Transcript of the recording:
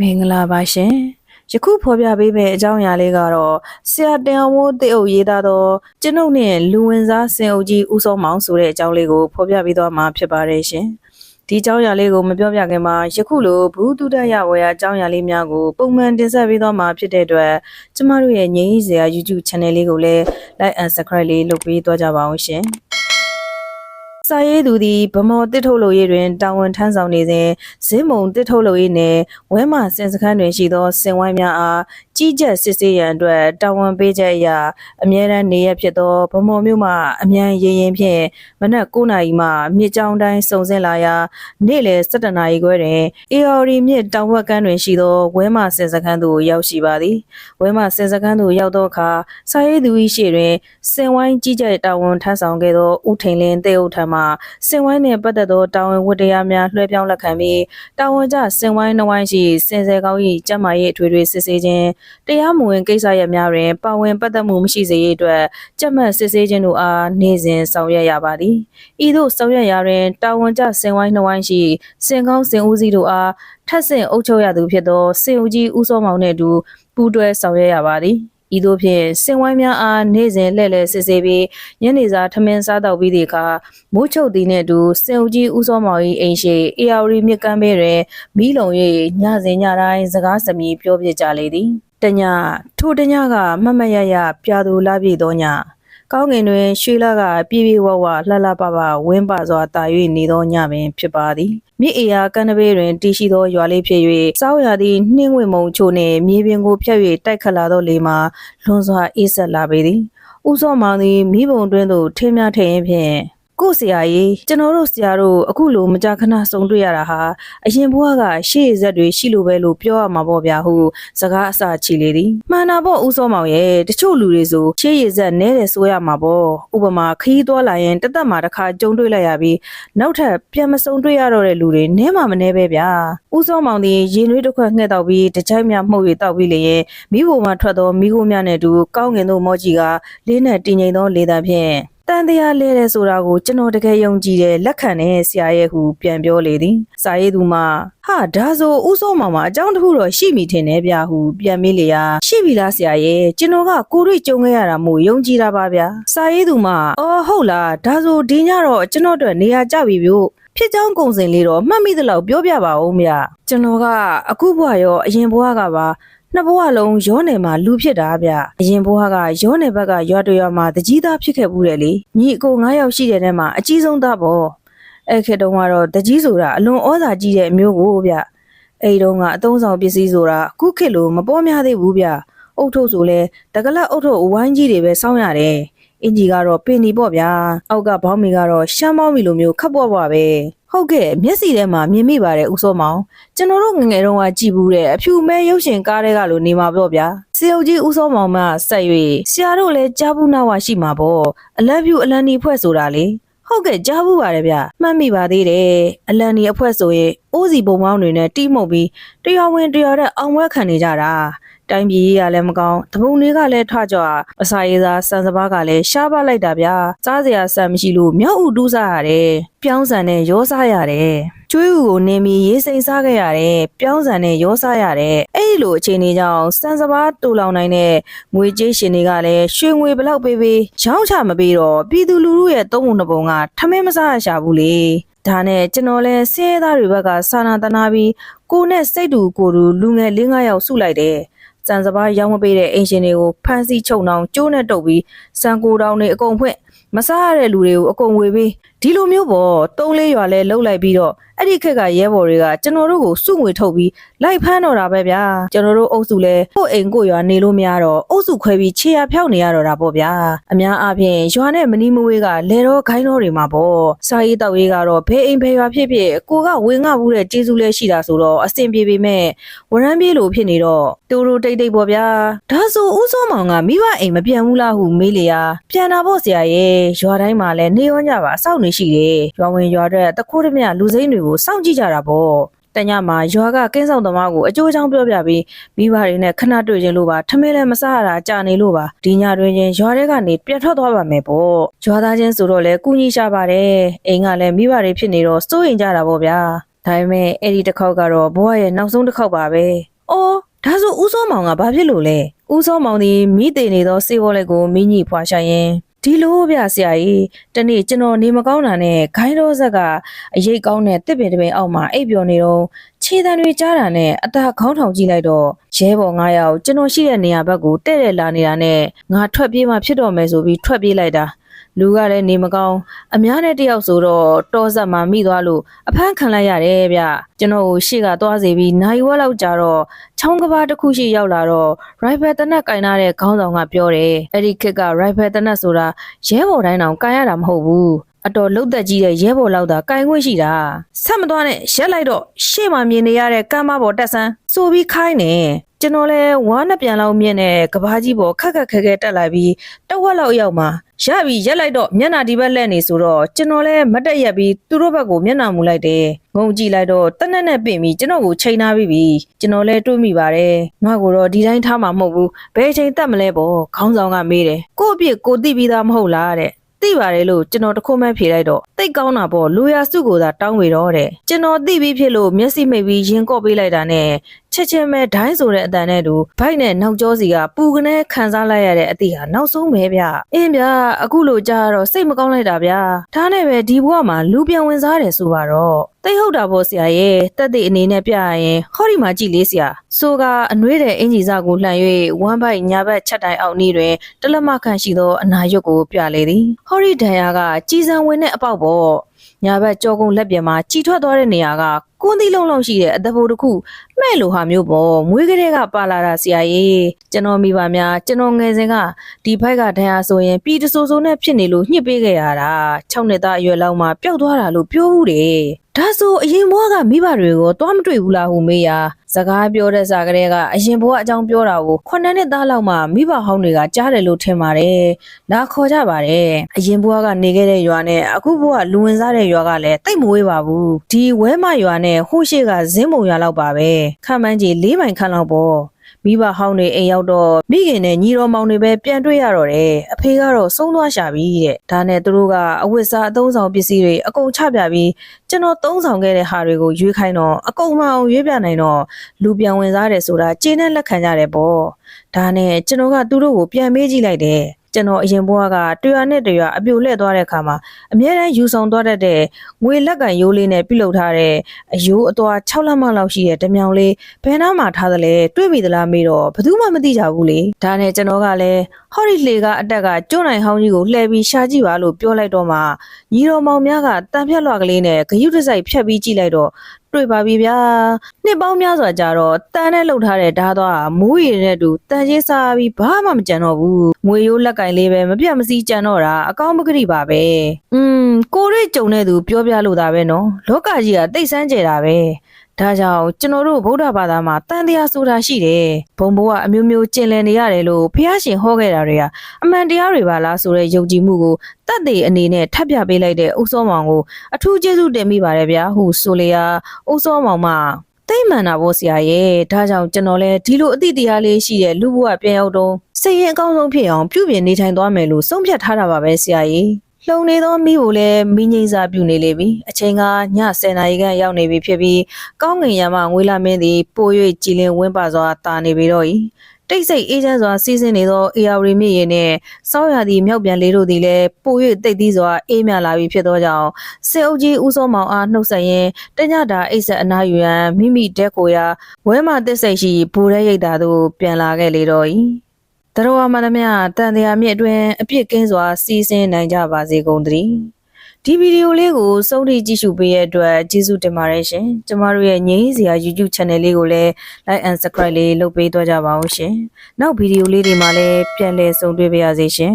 မင်္ဂလာပါရှင်ယခုဖော်ပြပေးမယ့်အကြောင်းအရာလေးကတော့ဆရာတင်အောင်မိုးတေအုပ်ရေးသားသောကျွန်ုပ်နဲ့လူဝင်စားစင်အုပ်ကြီးဦးစောမောင်ဆိုတဲ့အကြောင်းလေးကိုဖော်ပြပေးသွားမှာဖြစ်ပါတယ်ရှင်ဒီအကြောင်းအရာလေးကိုမပြောပြခင်မှာယခုလိုဘူးတုဒရဝေယအကြောင်းအရာလေးများကိုပုံမှန်တင်ဆက်ပေးသွားမှာဖြစ်တဲ့အတွက်ကျမတို့ရဲ့ငြိမ်းစရာ YouTube Channel လေးကိုလည်း Like and Subscribe လေးလုပ်ပေးသွားကြပါအောင်ရှင် စာရေးသူသည်ဗမော်တစ်ထုတ်လို့ရေးတွင်တာဝန်ထမ်းဆောင်နေစဉ်ဇင်းမုံတစ်ထုတ်လို့ရေးနှင့်ဝဲမှစင်စခန်းတွင်ရှိသောစင်ဝိုင်းများအားကြီးကြပ်စစ်ဆေးရန်အတွက်တာဝန်ပေးချက်အရအမြဲတမ်းနေရဖြစ်သောဗမော်မြို့မှအမြန်ရင်ရင်ဖြင့်မနက်9:00နာရီမှမြစ်ကြောင်းတိုင်းစုံစင်းလာရာနေ့လယ်7:00နာရီခွဲတွင်အေအော်ရီမြစ်တောင်ဘက်ကမ်းတွင်ရှိသောဝဲမှစင်စခန်းသို့ရောက်ရှိပါသည်ဝဲမှစင်စခန်းသို့ရောက်သောအခါစာရေးသူ၏ရှေ့တွင်စင်ဝိုင်းကြီးကြပ်တာဝန်ထမ်းဆောင်ခဲ့သောဦးထိန်လင်းတေအုပ်ထံမှစင်ဝိုင်းနှင့်ပတ်သက်သောတာဝန်ဝတ္တရားများလွှဲပြောင်းလက်ခံပြီးတာဝန်ကျစင်ဝိုင်းနှဝိုင်းရှိစင်စယ်ကောင်း၏ကျန်းမာရေးအထွေထွေစစ်ဆေးခြင်းတရားမဝင်ကိစ္စရပ်များတွင်ပါဝင်ပတ်သက်မှုမရှိစေရေးအတွက်ကြက်မှတ်စစ်ဆေးခြင်းတို့အားနေ့စဉ်ဆောင်ရွက်ရပါသည်ဤသို့ဆောင်ရွက်ရာတွင်တာဝန်ကျစင်ဝိုင်းနှဝိုင်းရှိစင်ကောင်းစင်ဦးစီးတို့အားထပ်ဆင့်အုပ်ချုပ်ရသူဖြစ်သောစင်ဦးကြီးဦးစောမောင်နှင့်အတူပူးတွဲဆောင်ရွက်ရပါသည် ဤသို့ဖြင့်စင်ဝိုင်းများအားနေ့စဉ်လှည့်လည်စစ်ဆေးပြီးညနေစာထမင်းစားတော့ပြီးသည့်အခါမိုးချုပ်သည်နှင့်အတူစင်ဦးကြီးဦးစောမောင်၏အိမ်ရှိအေယာဝတီမြစ်ကမ်းဘေးတွင်မီးလုံ၍ညစဉ်ညတိုင်းစကားစမြည်ပြောပြကြလေသည်တညထိုတညကမတ်မတ်ရရပြာသူလာပြည့်သောညကောင်းကင်တွင်ရွှေလကပြေးပြေးဝဝလှလှပပဝင်းပါစွာတာ၍နေသောညပင်ဖြစ်ပါသည် မြစ်အေယာကမ်းနဘေးတွင်တည်ရှိသောရွာလေးဖြစ်၍စောက်ရသည့်နှင်းဝင်မုံချိုနှင့်မြေပြင်ကိုဖြတ်၍တိုက်ခတ်လာသောလေမှာလွန်စွာအေးဆက်လာပေသည်ဥစောမောင်သည်မိဘုံတွင်သို့ထင်းများထည့်ရင်းဖြင့် ကို့ဆရာကြီးကျွန်တော်တို့ဆရာတို့အခုလိုမကြာခဏစုံတွေ့ရတာဟာအရင်ဘဝကရှေ့ရက်တွေရှိလိုပဲလို့ပြောရမှာပေါ့ဗျာဟုစကားအစာချီလေသည်မှန်တာပေါ့ဦးစောမောင်ရဲ့တချို့လူတွေဆိုရှေ့ရရက်နဲတယ်ဆိုရမှာပေါ့ဥပမာခီးသွားလာရင်တသက်မှာတစ်ခါကြုံတွေ့လိုက်ရပြီးနောက်ထပ်ပြန်မစုံတွေ့ရတော့တဲ့လူတွေနဲမှမနဲပဲဗျာဦးစောမောင်သည်ရင်နွေးတစ်ခွက်ငှက်တော့ပြီးတကြိုက်များမှုတ်၍တောက်ပြီးလေရင်မိဖို့မှထွက်သောမိခိုးများနဲ့အတူကောင်းငင်သောမောကြီးကလေးနဲ့တည်ငြိမ်သောလေသာဖြင့် တန်တရားလဲတဲ့ဆိုတာကိုကျွန်တော်တကယ်ယုံကြည်တယ်လက်ခံတဲ့ဆရာရဲ့ဟုပြန်ပြောလေသည်စာရေးသူမှဟာဒါဆိုဥစောမောင်မှာအကြောင်းတစ်ခုတော့ရှိမိထင်တယ်ဗျာဟုပြန်မေးလေရာရှိပြီလားဆရာရဲ့ကျွန်တော်ကကိုရိကြုံခဲ့ရတာမို့ယုံကြည်တာပါဗျာစာရေးသူမှအော်ဟုတ်လားဒါဆိုဒီညတော့ကျွန်တော်တို့နေရာကြပြီဗျို့ဖြစ်ကြောင်းကုံစင်လေးတော့မှတ်မိသလောက်ပြောပြပါဦးဗျကျွန်တော်ကအခုဘွားရောအရင်ဘွားကပါ နှစ်ဘဝလုံးရောနယ်မှာလူဖြစ်တာဗျအရင်ဘဝကရောနယ်ဘက်ကရွာတရွာမှာတကြီးသားဖြစ်ခဲ့ဘူးတယ်လေညီအကို9ယောက်ရှိတဲ့ထဲမှာအကြီးဆုံးသားပေါ့အဲ့ခေတ်တုန်းကတော့တကြီးဆိုတာအလွန်ဩဇာကြီးတဲ့အမျိုးကိုဗျအဲ့တုန်းကအသုံးဆောင်ပစ္စည်းဆိုတာအခုခေတ်လိုမပေါ်များသေးဘူးဗျအုတ်ထုတ်ဆိုလဲတကလက်အုတ်ထုတ်အဝိုင်းကြီးတွေပဲစောင်းရတယ်အင်ကြီးကတော့ပင်နီပေါ့ဗျာအောက်ကဘောင်းမီကတော့ရှမ်းပေါင်းမီလိုမျိုးခပ်ပွားပွားပဲဟုတ်ကဲ့မျက်စိထဲမှာမြင်မိပါတယ်ဦးစောမောင်ကျွန်တော်တို့ငယ်ငယ်တုန်းကကြည်ဘူးတဲ့အဖြူမဲရုပ်ရှင်ကားတွေကလိုနေမှာပေါ့ဗျာစေအုပ်ကြီးဦးစောမောင်မှဆက်၍ဆရာတို့လည်းကြားဘူးနာဝရှိမှာပေါ့အလံဖြူအလံဒီဖွဲ့ဆိုတာလေဟုတ်ကဲ့ကြားဘူးပါတယ်ဗျမှတ်မိပါသေးတယ်အလံဒီအဖွဲဆိုရင်အိုးစီပုံပေါင်းတွေနဲ့တိမှုတ်ပြီးတရားဝင်တရားတဲ့အောင်ဝဲခံနေကြတာ တိုင်းပြည်ကြီးကလည်းမကောင်းတပုံတွေကလည်းထကြွအစာရေးစားစံစပါးကလည်းရှားပါလိုက်တာဗျာစားစရာဆန်မရှိလို့မြောက်ဥတူးစားရတယ်ပြောင်းဆန်နဲ့ရောစားရတယ်ကျွေးဥကိုနင်းပြီးရေးစိမ်စားခဲ့ရတယ်ပြောင်းဆန်နဲ့ရောစားရတယ်အဲ့ဒီလိုအခြေအနေကြောင့်စံစပါးတူလောင်နိုင်တဲ့ငွေကြေးရှင်တွေကလည်းရွှေငွေဘလောက်ပေးပေးရောင်းချမပေးတော့ပြည်သူလူထုရဲ့သုံးပုံနှစ်ပုံကထမင်းမစားရရှာဘူးလေဒါနဲ့ကျွန်တော်လဲဆင်းရဲသားတွေဘက်ကစာနာတနာပြီးကိုနဲ့စိတ်တူကိုတူလူငယ်၄၅ယောက်စုလိုက်တယ် စံစပါးရောင်းမပေးတဲ့အင်ရှင်တွေကိုဖမ်းဆီးချုပ်နှောင်ကျိုးနဲ့တုပ်ပြီးစံကိုတောင်တွေအကုန်ဖွင့်မစားရတဲ့လူတွေကိုအကုန်ဝေပေးဒီလိုမျိုးပေါ့တုံးလေးရွာလဲလှုပ်လိုက်ပြီးတော့အဲ့ဒီခက်ကရဲဘော်တွေကကျွန်တော်တို့ကိုစုငွေထုတ်ပြီးလိုက်ဖမ်းတော့တာပဲဗျာကျွန်တော်တို့အုပ်စုလဲကို့အိမ်ကို့ရွာနေလို့မရတော့အုပ်စုခွဲပြီးခြေရဖြောက်နေရတော့တာပေါ့ဗျာအများအားဖြင့်ရွာနဲ့မနီးမဝေးကလဲတော့ခိုင်းတော့တွေမှာပေါ့စာရေးတောက်ရေးကတော့ဘဲအိမ်ဘဲရွာဖြစ်ဖြစ်ကိုကဝင်ငှဘူးတဲ့ကျေးဇူးလဲရှိတာဆိုတော့အဆင်ပြေပေမဲ့ဝရမ်းပြေးလို့ဖြစ်နေတော့တူတူတိတ်တိတ်ပေါ့ဗျာဒါဆိုဦးစောမောင်ကမိဘအိမ်မပြန်ဘူးလားဟုမေးလေရာပြန်တာပေါ့ဆရာရဲ့ရွာတိုင်းမှာလဲနေရောညပါစောင့်နေရှိတယ်ရွာဝင်ရွာတဲ့တခိုးတမလူစိမ့်တွေကိုစောင့်ကြည့်ကြတာပေါ့တညမှာရွာကကင်းဆောင်သမားကိုအကျိုးချောင်းပြောပြပြီးမိဘတွေနဲ့ခဏတွေ့ချင်းလို့ပါထမင်းလည်းမစားရတာကြာနေလို့ပါဒီညတွင်ချင်းရွာထဲကနေပြန်ထွက်သွားပါမယ်ပေါ့ရွာသားချင်းဆိုတော့လေကုညီရှာပါတယ်အိမ်ကလည်းမိဘတွေဖြစ်နေတော့စိုးရင်ကြတာပေါ့ဗျာဒါပေမဲ့အဲ့ဒီတစ်ခေါက်ကတော့ဘဝရဲ့နောက်ဆုံးတစ်ခေါက်ပါပဲ။အော်ဒါဆိုဦးစောမောင်ကဘာဖြစ်လို့လဲ။ဦးစောမောင်ဒီမိသေးနေသောစေဝေါ်လက်ကိုမိညိဖွာရှာရင် ဒီလိုဗျဆရာကြီးတနေ့ကျွန်တော်နေမကောင်းတာနဲ့ခိုင်းတော့ဇက်ကအရေးကောင်းတဲ့တစ်ပင်တစ်ပင်အောက်မှာအိပ်ပျော်နေတော့ခြေတံတွေကြားတာနဲ့အသာခေါင်းထောင်ကြည့်လိုက်တော့ရဲဘော်9ယောက်ကျွန်တော်ရှိတဲ့နေရာဘက်ကိုတဲ့တဲ့လာနေတာနဲ့ငါထွက်ပြေးမှဖြစ်တော့မယ်ဆိုပြီးထွက်ပြေးလိုက်တာ လူကလည်းနေမကောင်းအများနဲ့တယောက်ဆိုတော့တောဆက်မှာမိသွားလို့အဖမ်းခံလိုက်ရတယ်ဗျကျွန်တော်ကိုရှေ့ကသွားစီပြီးနိုင်ဝက်လောက်ကြာတော့ချောင်းကဘာတစ်ခုရှိရောက်လာတော့ rifle တနက်ကင်ထားတဲ့ခေါင်းဆောင်ကပြောတယ်အဲ့ဒီခက်က rifle တနက်ဆိုတာရဲဘော်တိုင်းတောင်ကင်ရတာမဟုတ်ဘူးအတော်လုတ်သက်ကြီးတဲ့ရဲဘော်လောက်သာကင်ခွင့်ရှိတာဆက်မသွားနဲ့ရက်လိုက်တော့ရှေ့မှာမြင်နေရတဲ့ကမ်းမပေါ်တက်ဆန်းစိုးပြီးခိုင်းနေ ကျွန်တော်လဲဝါးနှစ်ပြန်လောက်မြင့်တဲ့ကဘာကြီးပေါ်ခက်ခက်ခဲခဲတက်လိုက်ပြီးတဝက်လောက်ရောက်မှာရပြီရက်လိုက်တော့မျက်နှာဒီဘက်လက်နေဆိုတော့ကျွန်တော်လဲမတ်တက်ရက်ပြီးသူတို့ဘက်ကိုမျက်နှာမူလိုက်တယ်ငုံကြည့်လိုက်တော့တနက်နဲ့ပြင်ပြီးကျွန်တော်ကိုချိန်ထားပြီးပြီကျွန်တော်လဲတွေးမိပါတယ်ငါကိုတော့ဒီတိုင်းထားမှာမဟုတ်ဘူးဘယ်ချိန်တက်မလဲပေါ့ခေါင်းဆောင်ကမေးတယ်ကို့အပြစ်ကိုသိပြီးသားမဟုတ်လားတဲ့သိပါတယ်လို့ကျွန်တော်တခုမှဖြေလိုက်တော့တိတ်ကောင်းတာပေါ့လူရစုကိုသာတောင်းဝေတော့တဲ့ကျွန်တော်သိပြီးဖြစ်လို့မျက်စိမိတ်ပြီးရင်ကော့ပေးလိုက်တာနဲ့ ချက်ချင်းပဲဒိုင်းဆိုတဲ့အတန်နဲ့တူဘိုက်နဲ့နောက်ကျောစီကပူကနေခံစားလိုက်ရတဲ့အသည့်ဟာနောက်ဆုံးပဲဗျအင်းဗျအခုလိုကြာတော့စိတ်မကောင်းလိုက်တာဗျဒါနဲ့ပဲဒီဘဝမှာလူပြန်ဝင်စားတယ်ဆိုပါတော့သိဟုတ်တာပေါ့ဆရာရဲ့တက်တဲ့အနေနဲ့ပြရရင်ဟောဒီမှာကြည်လေးဆရာဆိုကအနှွေးတဲ့အင်ဂျီစာကိုလှန်၍ဝမ်းပိုက်ညာဘက်ချက်တိုင်အောင်နေတွင်တလက်မခန့်ရှိသောအနာရွက်ကိုပြလေသည်ဟောဒီဒန်ယာကကြီးစံဝင်တဲ့အပေါက်ပေါ့ညာဘက်ကြောကုန်းလက်ပြင်မှာကြီးထွက်သွားတဲ့နေရာက ကွန်းသီးလုံးလုံးရှိတဲ့အတဖို့တစ်ခုမဲ့လိုဟာမျိုးပေါ့မွေးကလေးကပါလာတာဆရာကြီးကျွန်တော်မိပါများကျွန်တော်ငယ်စဉ်ကဒီဘိုက်ကဒန်ယာဆိုရင်ပြည်တဆိုးဆိုးနဲ့ဖြစ်နေလို့ညှစ်ပေးခဲ့ရတာ6နှစ်သားအရွယ်လောက်မှပျောက်သွားတာလို့ပြောဘူးတယ်ဒါဆိုအရင်ဘွားကမိဘတွေကိုသွားမတွေ့ဘူးလားဟူမေးရာ စကားပြောတဲ့စာကလေးကအရင်ဘွားအကြောင်းပြောတာကိုခုနှစ်နှစ်သားလောက်မှမိဘဟောင်းတွေကကြားတယ်လို့ထင်ပါတယ်လာခေါ်ကြပါတယ်အရင်ဘွားကနေခဲ့တဲ့ရွာနဲ့အခုဘွားလူဝင်စားတဲ့ရွာကလည်းတိတ်မဝေးပါဘူးဒီဝဲမရွာနဲ့ဟိုးရှိကဇင်းမုံရွာလောက်ပါပဲခန့်မှန်းကြီး၄မိုင်ခန့်လောက်ပေါ့ မိဘဟောင်းတွေအိမ်ရောက်တော့မိခင်နဲ့ညီတော်မောင်တွေပဲပြန်တွေ့ရတော့တယ်အဖေကတော့ဆုံးသွားရှာပြီတဲ့ဒါနဲ့သူတို့ကအဝတ်စားအသုံးဆောင်ပစ္စည်းတွေအကုန်ချပြပြီးကျွန်တော်သုံးဆောင်ခဲ့တဲ့ဟာတွေကိုရွေးခိုင်းတော့အကုန်မအောင်ရွေးပြနိုင်တော့လူပြန်ဝင်စားတယ်ဆိုတာကျေနပ်လက်ခံကြတယ်ပေါ့ဒါနဲ့ကျွန်တော်ကသူတို့ကိုပြန်မေးကြည့်လိုက်တယ် ကျွန်တော်အရင်ဘဝကတရွာနဲ့တရွာအပြိုလဲ့သွားတဲ့အခါမှာအများတန်းယူဆောင်သွားတတ်တဲ့ငွေလက်ကန်ရိုးလေးနဲ့ပြုတ်လုပ်ထားတဲ့အယိုးအသွား6လက်မလောက်ရှိတဲ့ဓမြောင်လေးဘယ်နှမှာထားသလဲတွေးမိသလားမေးတော့ဘယ်သူမှမသိကြဘူးလေဒါနဲ့ကျွန်တော်ကလည်းဟော်ရီလှေကအတက်ကကျွန်းနိုင်ဟောင်းကြီးကိုလှည့်ပြီးရှာကြည့်ပါလို့ပြောလိုက်တော့မှညီတော်မောင်များကတန်ဖြတ်လွှတ်ကလေးနဲ့ဂယုတစိုက်ဖြတ်ပြီးကြည့်လိုက်တော့ တွေ့ပါပြီဗျာနှစ်ပေါင်းများစွာကြာတော့တန်နဲ့လှုပ်ထားတဲ့ဓာတ်သွားမူးရည်နဲ့တူတန်ချင်းစားပြီးဘာမှမကြံတော့ဘူးငွေရိုးလက်ကင်လေးပဲမပြတ်မစည်းကြံတော့တာအကောင်းပကတိပါပဲอืมကိုရိတ်ကြုံတဲ့သူပြောပြလို့တာပဲနော်လောကကြီးကတိတ်ဆန်းကျဲတာပဲ ဒါကြောင့်ကျွန်တော်တို့ဗုဒ္ဓဘာသာမှာတန်တရားဆိုတာရှိတယ်။ဘုံဘိုးကအမျိုးမျိုးကျင်လည်နေရတယ်လို့ဖះရှင်ဟောခဲ့တာတွေကအမှန်တရားတွေပါလားဆိုတဲ့ယုံကြည်မှုကိုတတ်သိအနေနဲ့ထပ်ပြပေးလိုက်တဲ့အုပ်စောမောင်ကိုအထူးကျေးဇူးတင်မိပါတယ်ဗျာဟုဆိုလေရာအုပ်စောမောင်မတိတ်မှန်တာပေါ့ဆရာရဲ့ဒါကြောင့်ကျွန်တော်လဲဒီလိုအတိတရားလေးရှိတဲ့လူဘဝပြန်ရောက်တော့စိတ်ရင်အကောင်းဆုံးဖြစ်အောင်ပြုပြင်နေထိုင်သွားမယ်လို့ဆုံးဖြတ်ထားတာပါပဲဆရာကြီး လုံနေသောမိကိုလည်းမိငိမ့်စာပြုနေလေပြီအချိန်ကည10နာရီခန့်ရောက်နေပြီဖြစ်ပြီးကောင်းငင်ရမငွေလာမင်းသည်ပို၍ကြည်လင်ဝင်းပါစွာတာနေပြီတော့၏တိတ်ဆိတ်အေးချမ်းစွာစီးဆင်းနေသောအေယာဝရီမြစ်ရေနှင့်စောရသည်မြောက်ပြန်လေးတို့သည်လည်းပို၍တိတ်သီးစွာအေးမြလာပြီဖြစ်သောကြောင့်စေအုပ်ကြီးဦးစောမောင်အားနှုတ်ဆက်ရင်းတညတာအိတ်ဆက်အနာယူရန်မိမိတက်ကိုရာဝဲမတစ်စိတ်ရှိဘူရဲရိတ်တာသို့ပြန်လာခဲ့လေတော့၏ တရဝမနမြတန်တရားမြစ်အတွင်အပြစ်ကင်းစွာစီးဆင်းနိုင်ကြပါစေကုန်သတည်းဒီဗီဒီယိုလေးကိုစုံထိကြည့်ရှုပေးရတဲ့အတွက်ကျေးဇူးတင်ပါတယ်ရှင်ကျမတို့ရဲ့ငြိမ်းစရာ YouTube Channel လေးကိုလည်း Like and Subscribe လေးလုပ်ပေးသွားကြပါဦးရှင်နောက်ဗီဒီယိုလေးတွေမှာလည်းပြန်လည်ဆုံတွေ့ပါရစေရှင်